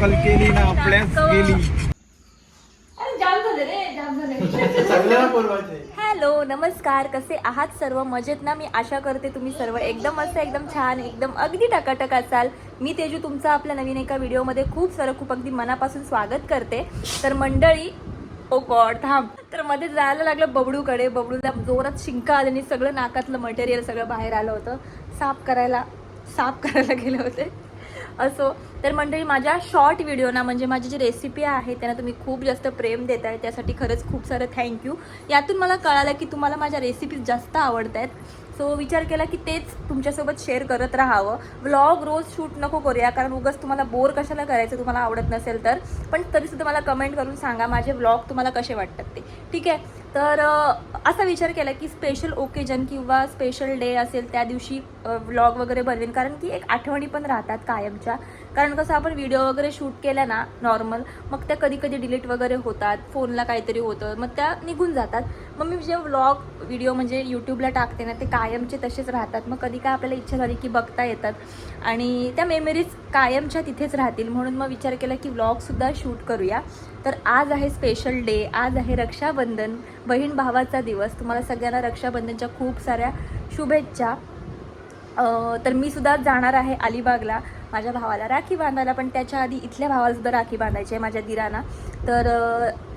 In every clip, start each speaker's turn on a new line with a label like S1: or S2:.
S1: अक्कल केली ना आपल्याच गेली
S2: हॅलो नमस्कार. कसे आहात सर्व? मजेत ना? मी आशा करते तुम्ही सर्व एकदम मस्त एकदम छान एकदम अगदी टकाटक असाल. मी तेजू तुमचं आपल्या नवीन एका व्हिडिओमध्ये खूप सारं खूप अगदी मनापासून स्वागत करते. तर मंडळी ओ गॉड थांब. तर मध्ये जायला लागलं बबडूकडे. बबडूला जोरात शिंका आली आणि सगळं नाकातलं मटेरियल सगळं बाहेर आलं होतं. साफ करायला साफ करायला गेले होते. असो. तर मंडळी माझ्या शॉर्ट व्हिडिओना म्हणजे माझी जी रेसिपी आहे त्यांना तुम्ही खूप जास्त प्रेम देत आहे त्यासाठी खरंच खूप सारं थँक्यू यातून मला कळालं की तुम्हाला माझ्या रेसिपीज जास्त आवडत आहेत सो विचार केला की तेच तुमच्यासोबत शेअर करत राहावं. व्लॉग रोज शूट नको करूया कारण उगाच तुम्हाला बोर कशाला करायचं? तुम्हाला आवडत नसेल तर. पण तरीसुद्धा मला कमेंट करून सांगा माझे व्लॉग तुम्हाला कसे वाटतात ते. ठीक आहे? तर असा विचार केला की स्पेशल ओकेजन किंवा स्पेशल डे असेल त्या दिवशी व्लॉग वगैरे बनवेन. कारण की एक आठवणी पण राहतात कायमच्या. कारण कसं आपण व्हिडिओ वगैरे शूट केल्या ना नॉर्मल मग त्या कधी कधी डिलीट वगैरे होतात फोनला काहीतरी होतं मग त्या निघून जातात. मग मी जे व्लॉग व्हिडिओ म्हणजे यूट्यूबला टाकते ना ते कायमचे तसेच राहतात. मग कधी काय आपल्याला इच्छा झाली की बघता येतात. आणि त्या मेमरीज कायमच्या तिथेच राहतील. म्हणून मग विचार केला की व्लॉगसुद्धा शूट करूया. तर आज आहे स्पेशल डे आज आहे रक्षाबंधन बहीण भावाचा दिवस. तुम्हाला सगळ्यांना रक्षाबंधनच्या खूप साऱ्या शुभेच्छा. तर मी सुद्धा जाणार आहे अलिबागला. माझ्या भावाला राखी बांधायला पण त्याच्या आधी इथल्या भावालासुद्धा राखी बांधायची आहे माझ्या दिराना तर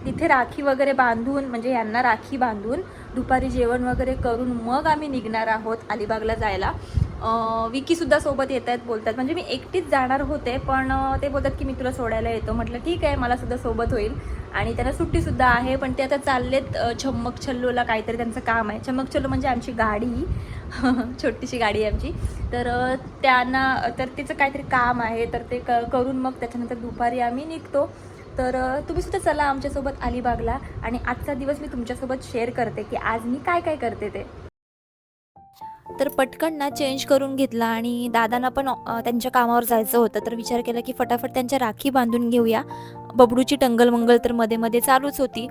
S2: तिथे राखी वगैरे बांधून म्हणजे यांना राखी बांधून दुपारी जेवण वगैरे करून मग आम्ही निघणार आहोत अलिबागला जायला. विकीसुद्धा सोबत येत आहेत बोलतात. म्हणजे मी एकटीच जाणार होते पण ते बोलतात की मी तुला सोडायला येतो. म्हटलं ठीक आहे मला सुद्धा सोबत होईल. आणि त्यांना सुट्टीसुद्धा आहे पण ते आता चाललेत छम्मक छल्लूला काहीतरी त्यांचं काम आहे. छम्मक छल्लू म्हणजे आमची गाडी. छोटीशी गाडी आहे आमची. तर त्यांना तर तिचं काहीतरी काम आहे तर ते क करून मग त्याच्यानंतर दुपारी आम्ही निघतो. तर तुम्ही सुद्धा चला आमच्यासोबत अलिबागला. आणि आजचा दिवस मी तुमच्यासोबत शेअर करते की आज मी काय काय करते ते. तर पटकन ना चेंज करून घेतला आणि दादांना पण त्यांच्या कामावर जायचं होतं. तर विचार केला की फटाफट त्यांच्या राखी बांधून घेऊया. बबडूची टंगल मंगल तर मध्ये मध्ये चालूच होती.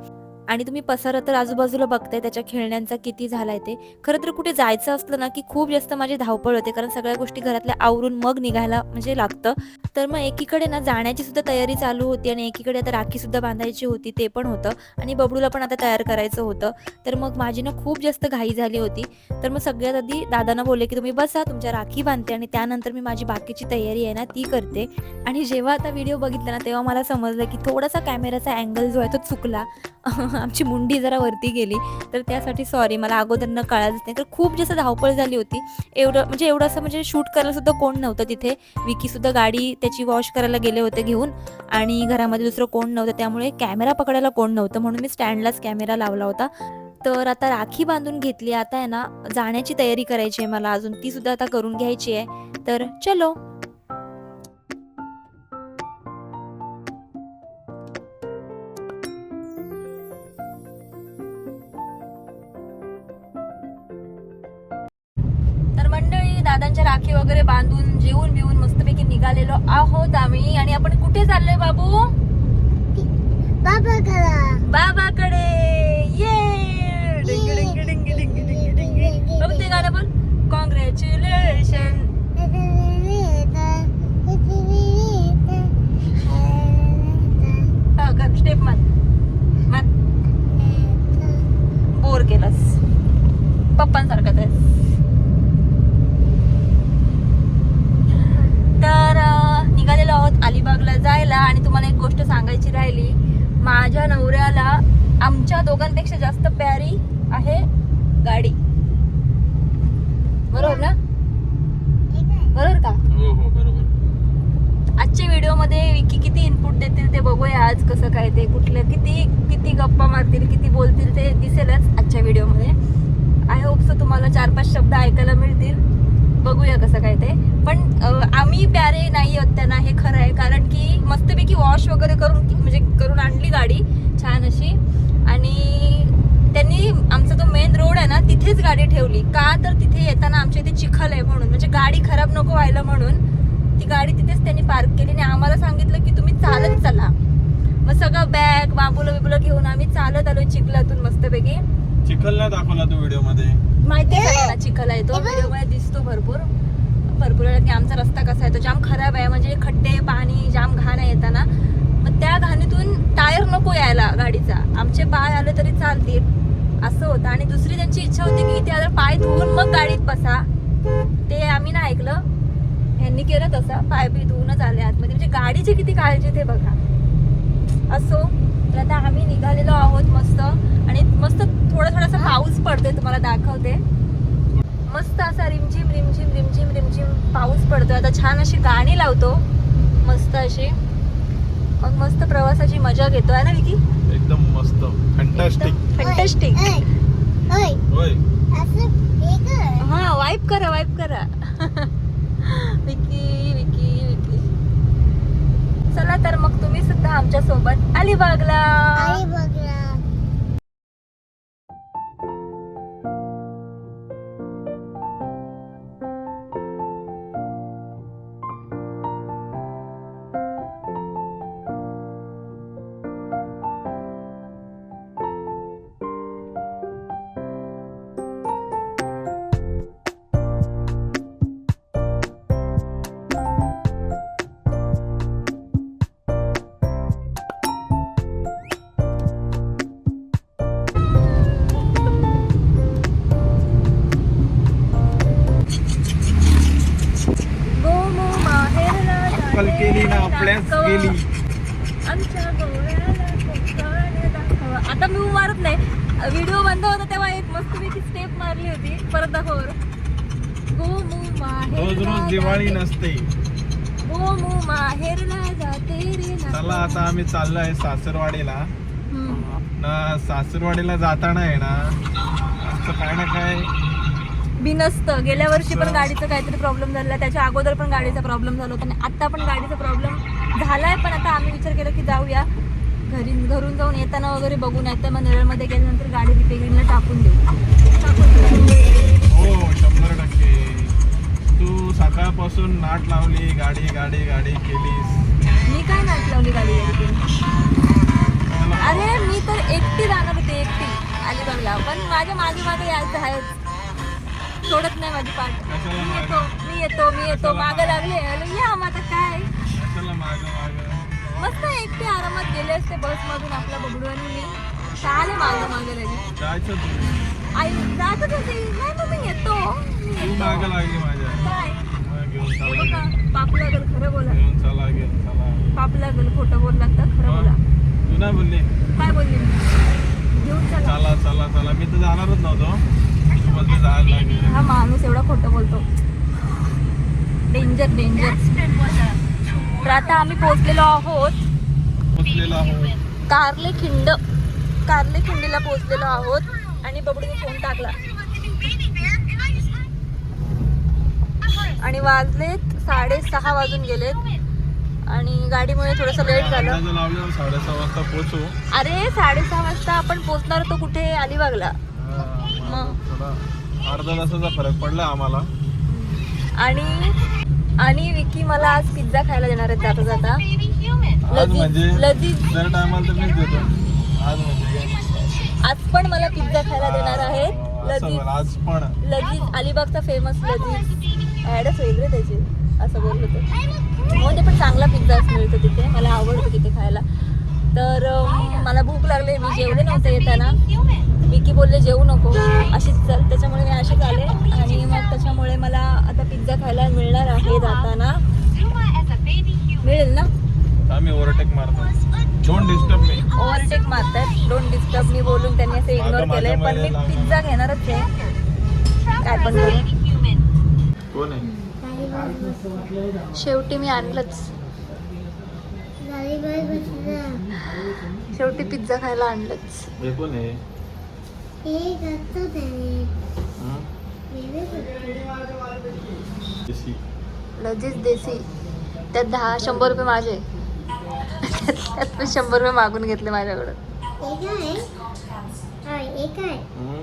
S2: आणि तुम्ही पसारा तर आजूबाजूला बघताय त्याच्या खेळण्यांचा किती झालाय ते. खरं तर कुठे जायचं असलं ना की खूप जास्त माझी धावपळ होते कारण सगळ्या गोष्टी घरातल्या आवरून मग निघायला म्हणजे लागतं. तर मग एकीकडे ना जाण्याची सुद्धा तयारी चालू होती आणि एकीकडे आता राखी सुद्धा बांधायची होती ते पण होतं. आणि बबडूला पण आता तयार करायचं होतं. तर मग माझी ना खूप जास्त घाई झाली होती. तर मग सगळ्यात आधी दादांना बोलले की तुम्ही बसा तुमच्या राखी बांधते आणि त्यानंतर मी माझी बाकीची तयारी आहे ना ती करते. आणि जेव्हा आता व्हिडिओ बघितला ना तेव्हा मला समजलं की थोडासा कॅमेराचा अँगल जो आहे तो चुकला. आमची मुंडी जरा वरती गेली तर त्यासाठी सॉरी मला अगोदर न कळायच नाही. तर खूप जास्त धावपळ झाली होती. एवढं म्हणजे एवढं असं म्हणजे शूट करायला सुद्धा कोण नव्हतं तिथे. विकी सुद्धा गाडी त्याची वॉश करायला गेले होते घेऊन आणि घरामध्ये दुसरं कोण नव्हतं. त्यामुळे कॅमेरा पकडायला कोण नव्हतं म्हणून मी स्टँडलाच कॅमेरा लावला होता. तर आता राखी बांधून घेतली. आता आहे ना जाण्याची तयारी करायची आहे मला अजून. ती सुद्धा आता करून घ्यायची आहे. तर चलो. दादांच्या राखी वगैरे बांधून जेवून बिवून मस्तपैकी निघालेलो आहोत आम्ही. आणि आपण कुठे चाललोय बाबू? बाबाकडे. ये. बाबू ते गाणं बोल कॉंग्रॅच्युलेशन स्टेप मत मत बोर केलंस. पप्पांसारखं तेच तर अं, निघालेलो आहोत जायला आणि तुम्हाला एक गोष्ट सांगायची राहिली माझ्या नवऱ्याला आमच्या दोघांपेक्षा जास्त प्यारी आहे गाडी. बरोबर ना? बरोबर का?
S1: हो हो बरोबर.
S2: आजच्या व्हिडिओमध्ये विकी किती इनपुट देतील ते बघूया आज कसं काय ते कुठलं किती किती गप्पा मारतील किती बोलतील ते दिसेलच आजच्या व्हिडिओमध्ये. आय होप सो तुम्हाला चार पाच शब्द ऐकायला मिळतील. बघूया कसं काय ते. पण आम्ही प्यारे नाही आहोत त्यांना हे खरं आहे. कारण की मस्तपैकी वॉश वगैरे करून म्हणजे करून आणली गाडी छान अशी. आणि त्यांनी आमचा जो मेन रोड आहे ना तिथेच गाडी ठेवली. का तर तिथे येताना आमच्या इथे चिखल आहे म्हणून. म्हणजे गाडी खराब नको व्हायला म्हणून ती गाडी तिथेच त्यांनी पार्क केली. आणि आम्हाला सांगितलं की तुम्ही चालत चला. मग सगळं बॅग बाबुलं बिबुलं घेऊन आम्ही चालत आलो चिखलातून मस्तपैकी.
S1: चिखल नाही दाखवला तू व्हिडिओमध्ये
S2: माहिती आहे? सगळ्यांना चिखल आहे. तो व्हिडिओमध्ये दिसतो भरपूर. भरपूर वेळा की आमचा रस्ता कसा आहे? तो जाम खराब आहे. म्हणजे खड्डे पाणी जाम घाण आहे येताना. मग त्या घाणीतून टायर नको यायला गाडीचा. आमचे पाय आले तरी चालतील. असं होतं. आणि दुसरी त्यांची इच्छा होती की इथे आता पाय धुवून मग गाडीत बसा. ते आम्ही नाही ऐकलं. यांनी केलं तसं. पाय बी धुवूनच आले आतमध्ये. म्हणजे गाडीची किती काळजी ते बघा. असो. तर आता आम्ही निघालेलो आहोत मस्त. आणि मस्त थोडा थोडासा पाऊस पडतोय तुम्हाला दाखवते. मस्त असा रिमझिम रिमझिम रिमझिम रिमझिम पाऊस पडतोय. आता छान अशी गाणी लावतो. मस्त अशी. मग मस्त प्रवासाची मजा घेतो आहे ना विकी?
S1: एकदम मस्त. फॅन्टॅस्टिक
S2: फंटस्टिक
S1: होय.
S2: हा वाईप करा वाईप करा. विकी विकी विकी. चला तर मग तुम्ही सुद्धा आमच्यासोबत अलिबागला. तेव्हा एक मस्तपैकी स्टेप मारली होती परत दाखव बरं. गोमू
S1: रोज
S2: माहेरला
S1: रोज दिवाळी. नसते
S2: गोमू माहेरला जाते रे ना.
S1: चला आता आम्ही चाललोय सासरवाडीला
S2: हम्म.
S1: ना सासरवाडीला जाताना आहे ना आमचं काय ना काय
S2: बिनसत गेल्या वर्षी पण गाडीचा काहीतरी प्रॉब्लेम झाला त्याच्या अगोदर पण गाडीचा प्रॉब्लेम झाला होता आणि आता पण गाडीचा प्रॉब्लेम झालाय पण आता आम्ही विचार केला की जाऊया घरी घरून जाऊन येताना वगैरे बघून येतं मग निरळमध्ये गेल्यानंतर गाडी रिपेअरिंगला टाकून देऊ टाकून देऊ.
S1: हो शंभर टक्के. तू सकाळपासून नाट लावली गाडी गाडी गाडी केलीस.
S2: मी काय नाट लावली गाडी अरे मी तर एकटी जाणार होते एकटी. अलिबागला. पण माझ्या मागे मागे यायचं आहेच. सोडत नाही माझी पाठ मी येतो? मी येतो मी येतो. मागं लागले या आता काय? मस्त एकटे आरामात गेले असते बस मधून आपला बबडू आणि मी. चाले मागं मागं लगेच
S1: जायचं तू.
S2: आई जातच होती. नाही मग मी येतो. मी
S1: तू
S2: येतो.
S1: मागं लागली माझ्या.
S2: काय?
S1: मग घेऊन
S2: हे
S1: चला
S2: बघा पाप लागल खरं बोला.
S1: चला घेऊन चला
S2: पाप लागल खोटं बोलला तर खरं बोला.
S1: तू नाही बोलली?
S2: काय बोलली? मी? घेऊन चला.
S1: चला चला चला. मी तर जाणारच नव्हतो. तू बोलते जायला लागेल.
S2: हा माणूस एवढा खोटं बोलतो. डेंजर डेंजर तर आता आम्ही पोहोचलेलो आहोत. कारले खिंड कारले खिंडीला पोहोचलेलो आहोत आणि बबडूने फोन टाकला. आणि वाजलेत साडेसहा वाजून गेलेत. आणि गाडीमुळे थोडंसं लेट झालं.
S1: साडेसहा वाजता पोचू
S2: अरे साडेसहा वाजता आपण पोहोचणार तो कुठे? अलिबागला.
S1: अर्धा तासाचा फरक पडला आम्हाला.
S2: आणि आणि विकी मला आज पिझ्झा खायला देणार आहेत जाता जाता.
S1: आज
S2: लजीज
S1: म्हणजे
S2: लजीज
S1: दर टायमाला तर मीच देतो. आज म्हणजे?
S2: आज पण मला पिझ्झा खायला देणार आहेत.
S1: असं
S2: लजीज
S1: बरं, आज पण.
S2: लजीज अलिबागचा फेमस लजीज. ॲडच वेगळे त्याचे. असं बोलत होते म्हणजे पण चांगला पिझ्झा मिळतो तिथे. मला आवडतो तिथे खायला. तर अं, मला भूक लागली. मी जेवले नव्हते येताना. विकी बोलले जेवू नको. अशीच चल. त्याच्यामुळे मी अशीच आले आणि मग त्याच्यामुळे मला आता पिझ्झा खायला मिळणार आहे जाताना. मिळेल ना?
S1: आम्ही ओव्हरटेक मारतो. डोंट डिस्टर्ब मी
S2: ओव्हरटेक मारतात डोंट डिस्टर्ब मी बोलून त्यांनी असं इग्नोर केलंय. पण मी. पिझ्झा घेणारच आहे. काय पण
S1: कोण आहे?
S2: शेवटी मी आणलंच. शेवटी पिझ्झा खायला आणलंच.
S1: हे कोण आहे हं? देशी.
S2: लगेच देसी. त्यात दहा शंभर रुपये माझे. त्यात मी शंभर रुपये मागून घेतले माझ्याकडं.
S1: हं?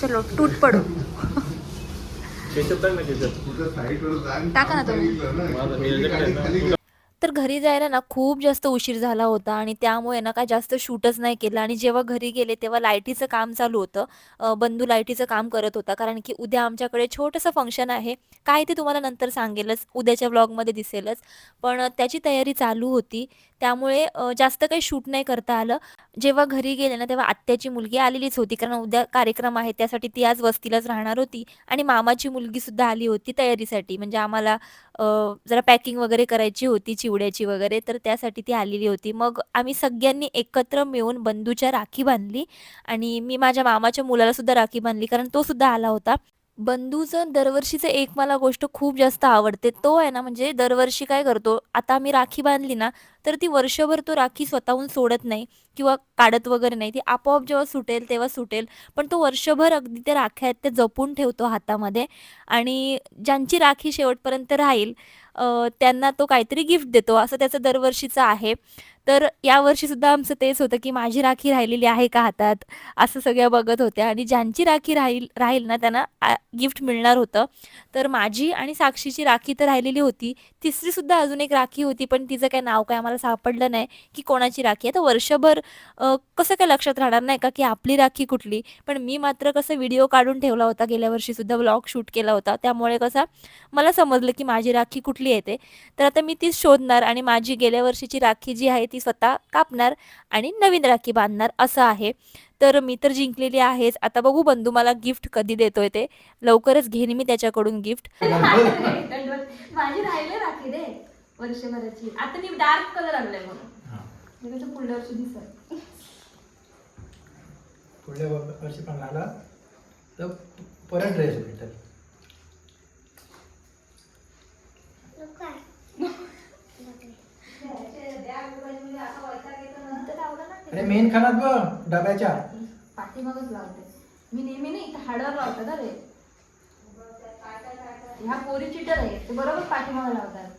S2: चलो टूट पडू.
S1: टाका ना
S2: तुम्ही. तर घरी जायला ना खूप जास्त उशीर झाला होता आणि त्यामुळे ना काय जास्त शूटच नाही केलं. आणि जेव्हा घरी गेले तेव्हा लाईटीचं काम चालू होतं. अ, बंधू लाईटीचं काम करत होता. कारण की उद्या आमच्याकडे छोटंसं फंक्शन आहे. काय ते तुम्हाला नंतर सांगेलच. उद्याच्या व्लॉगमध्ये दिसेलच. पण त्याची तयारी चालू होती. त्यामुळे अ, जास्त काही शूट नाही करता आलं. जेव्हा घरी गेले ना तेव्हा आत्याची मुलगी आलेलीच होती. कारण उद्या कार्यक्रम आहे. त्यासाठी ती आज वस्तीलाच राहणार होती. आणि मामाची मुलगी सुद्धा आली होती तयारीसाठी. म्हणजे आम्हाला अ, जरा पॅकिंग वगैरे करायची होती. चिवड्याची वगैरे तर त्यासाठी ती आलेली होती. मग आम्ही सगळ्यांनी एकत्र मिळून बंधूच्या राखी बांधली आणि मी माझ्या मामाच्या मुलाला सुद्धा राखी बांधली कारण तो सुद्धा आला होता. बंधूचं दरवर्षीचं एक मला गोष्ट खूप जास्त आवडते तो आहे ना म्हणजे दरवर्षी काय करतो आता आम्ही राखी बांधली ना तर ती वर्षभर तो राखी स्वतःहून सोडत नाही किंवा काढत वगैरे नाही ती आपोआप जेव्हा सुटेल तेव्हा सुटेल पण तो वर्षभर अगदी त्या राख्या आहेत ते जपून ठेवतो हातामध्ये आणि ज्यांची राखी शेवटपर्यंत राहील अ, त्यांना तो काहीतरी गिफ्ट देतो असं त्याचं दरवर्षीचं आहे. तर यावर्षीसुद्धा आमचं तेच होतं की माझी राखी राहिलेली आहे का हातात? असं सगळ्या बघत होत्या. आणि ज्यांची राखी राहील राहील ना त्यांना गिफ्ट मिळणार होतं. तर माझी आणि साक्षीची राखी तर राहिलेली होती. तिसरीसुद्धा अजून एक राखी होती पण तिचं काय नाव काय आम्हाला सापडलं नाही की कोणाची राखी आहे. तर वर्षभर कसं काय लक्षात राहणार नाही का की आपली राखी कुठली? पण मी मात्र कसं व्हिडिओ काढून ठेवला होता गेल्या वर्षीसुद्धा व्लॉग शूट केला होता. त्यामुळे कसा मला समजलं की माझी राखी कुठली येते तर आता मी तीच शोधणार आणि माझी गेल्या वर्षीची राखी जी आहे ती स्वतः कापणार आणि नवीन राखी बांधणार असं आहे. तर मी तर जिंकलेली आहेच. आता बघू बंधू मला गिफ्ट कधी देतोय ते. लवकरच घेईन मी त्याच्याकडून गिफ्ट. माझी राहिले राखी रे वर्षभराची. आता मी डार्क कलर आणलाय म्हणून. पुढल्या वर्षी दिसत
S3: पुढल्या वर्षी पण आला तर परत ड्रेस भेटेल अरे मेन खानात बघ डब्याच्या.
S2: पाठीमागच लावते. मी नेहमी नाही इथं हाडावर लावतात ना रे. ह्या पोरी चिटर आहे. ते बरोबर पाठीमागे लावतात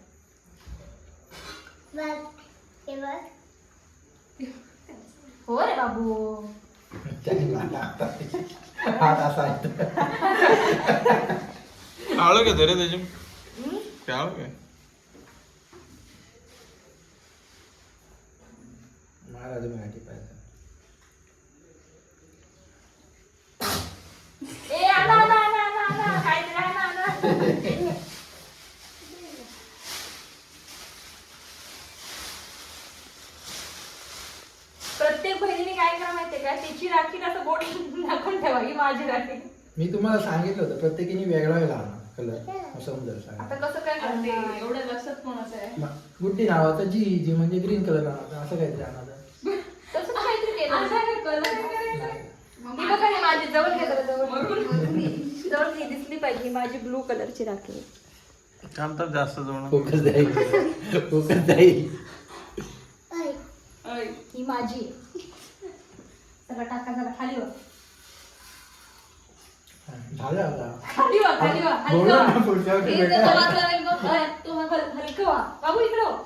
S2: हो रे बाबू.
S3: त्याने हात असा आहे
S1: काळं का रे त्याच्या
S2: हम्म?
S1: काळं काय
S2: आणा आणा आणा आणा आणा आणा आणा प्रत्येक बहिणीने काय करा माहितीये का? तिची राखी असं बोट दाखवून ठेवा ही माझी राखी.
S3: मी तुम्हाला सांगितलं होतं प्रत्येकीने वेगळा वेगळा आणा कलर समजा
S2: आता
S3: सांगा
S2: कसं काय करते?
S4: एवढं लक्षात कोणाचं आहे?
S3: गुड्डी नावाचा जी जी म्हणजे ग्रीन कलर असं काहीतरी आणायचं
S2: तसं काहीतरी केलं
S4: असं काय कलर करायचा
S3: नाही.
S2: ही बघा ही माझी जवळ घे जरा जवळ. दिसली पाहिजे. ही माझी ब्लू कलरची राखी आहे.
S1: काम तर जास्त जवळ.
S3: फोकस जाईल. फोकस जाईल.
S4: ऐ,
S2: ही माझी. सगळं टाका जरा खाली वा
S3: झालं आता.
S2: खाली वा खाली वा हे तू बाबू इकडं वा.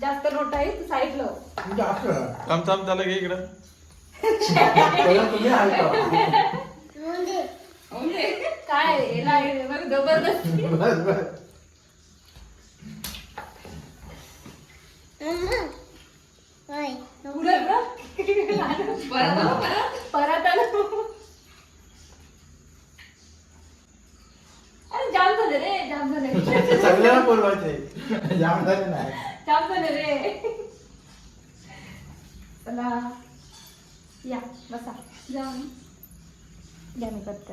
S2: जास्त नोट आहे तू साईडला वा.
S3: तुमच्या असं.
S1: थांब थांब त्याला घे इकडं.
S3: पहिलं तुम्ही हलका
S4: म्हणजे
S2: काय? याला आहे जबरदस्ती.
S3: बस बस.
S2: पुढं गं.
S4: परत आलो, परत.
S2: परत आलो. अरे जाम झाले रे जाम झाले.
S3: सगळ्यांना बोलवायचे जाम झाले नाही.
S2: झाले रे. चला. या बसा.
S4: जाऊन.
S2: या मी करते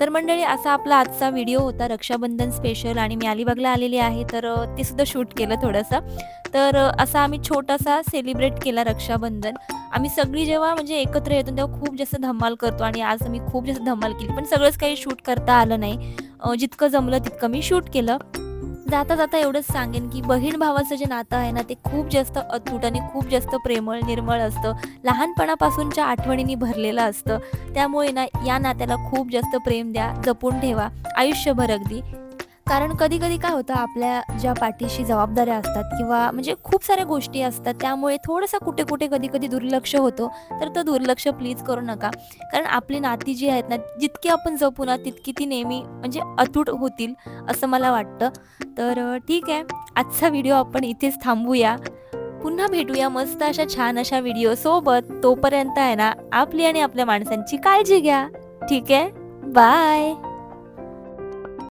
S2: तर मंडळी असा आपला आजचा व्हिडिओ होता रक्षाबंधन स्पेशल आणि मी अलिबागला आलेली आहे तर ते सुद्धा शूट केलं थोडंसं. तर असा आम्ही छोटासा सेलिब्रेट केला रक्षाबंधन. आम्ही सगळी जेव्हा म्हणजे एकत्र येतो तेव्हा खूप जास्त धमाल करतो आणि आज आम्ही खूप जास्त धमाल केली. पण सगळंच काही शूट करता आलं नाही. जितकं जमलं तितकं मी शूट केलं. जाता जाता एवढंच सांगेन की बहीण भावाचं जे नातं आहे ना ते खूप जास्त अतूट आणि खूप जास्त प्रेमळ निर्मळ असतं. लहानपणापासूनच्या आठवणींनी भरलेलं असतं. त्यामुळे ना या नात्याला खूप जास्त प्रेम द्या जपून ठेवा. आयुष्यभर अगदी. कारण कधी कधी काय होतं आपल्या ज्या पाठीशी जबाबदाऱ्या असतात किंवा म्हणजे खूप साऱ्या गोष्टी असतात त्यामुळे थोडंसं कुठे कुठे कधी कधी दुर्लक्ष होतो तर तो दुर्लक्ष प्लीज करू नका. कारण आपली नाती जी आहेत ना जितकी आपण जपू ना तितकी ती नेहमी म्हणजे अतूट होतील असं मला वाटतं. तर ठीक आहे. आजचा व्हिडिओ आपण इथेच थांबूया. पुन्हा भेटूया मस्त अशा छान अशा व्हिडिओ सोबत. तोपर्यंत आहे ना आपली आणि आपल्या माणसांची काळजी घ्या. ठीक आहे? बाय